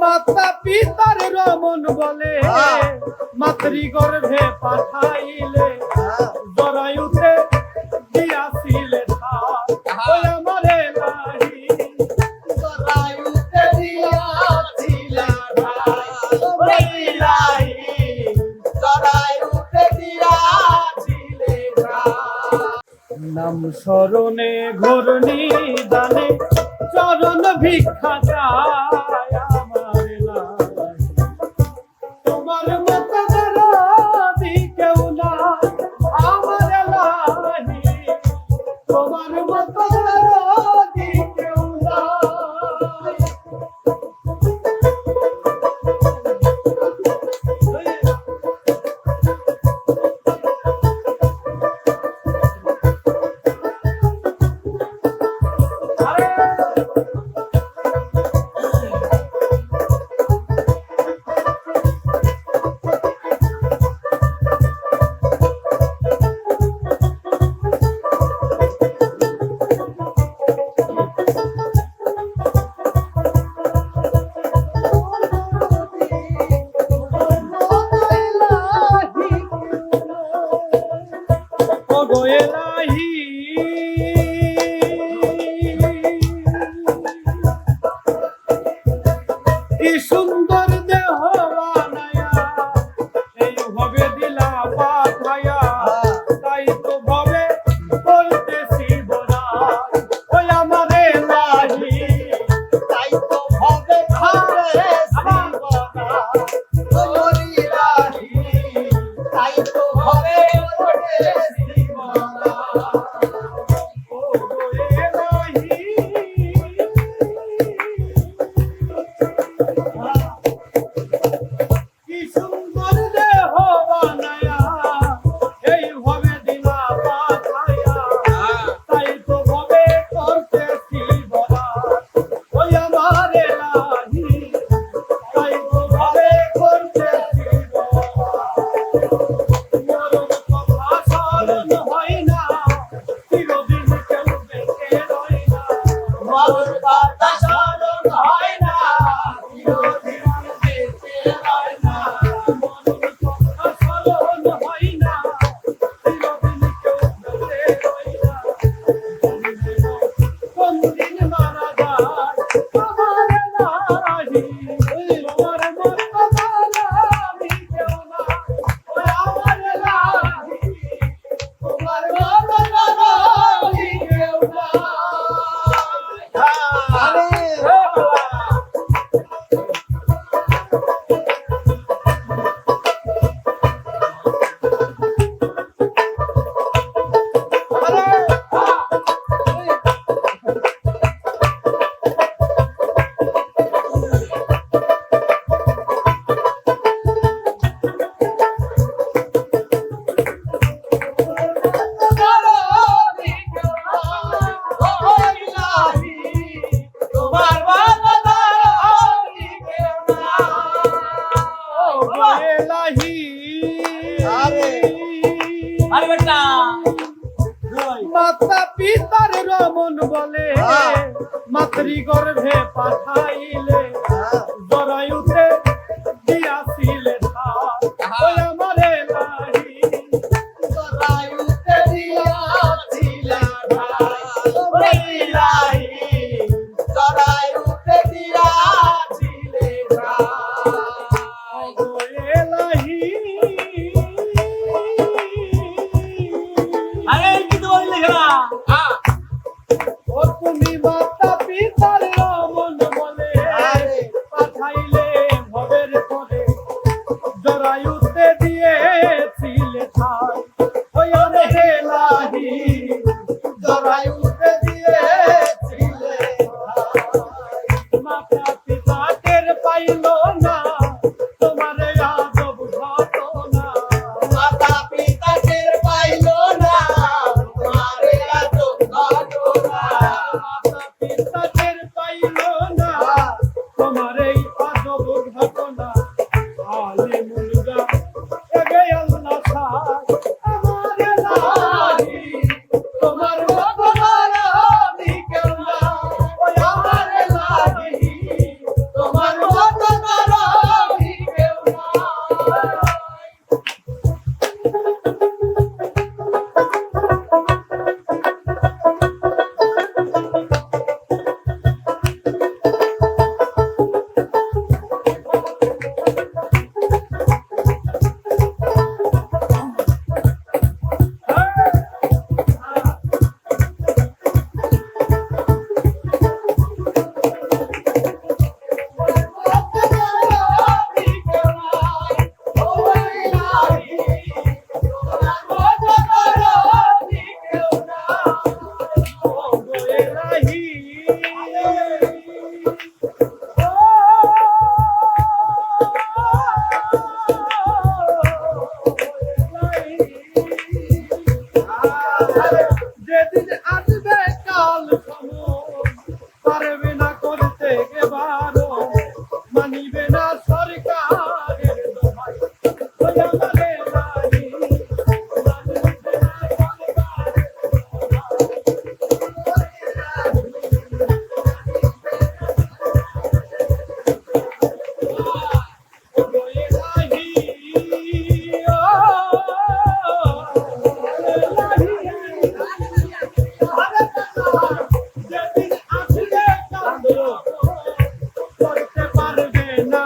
মাতা পিতার রমন বলে হ্যাঁ। মাতৃ গর্ভে পাঠাইলে হ্যাঁ। জরা নাম শরণে ঘরণী দানে চরণ ভিক্ষা রাবণ বলে মাতৃ গর্ভে পাঠাইলে জরায়ুতে দিয়াছিলে আমারে তুমি মাতা পিতারে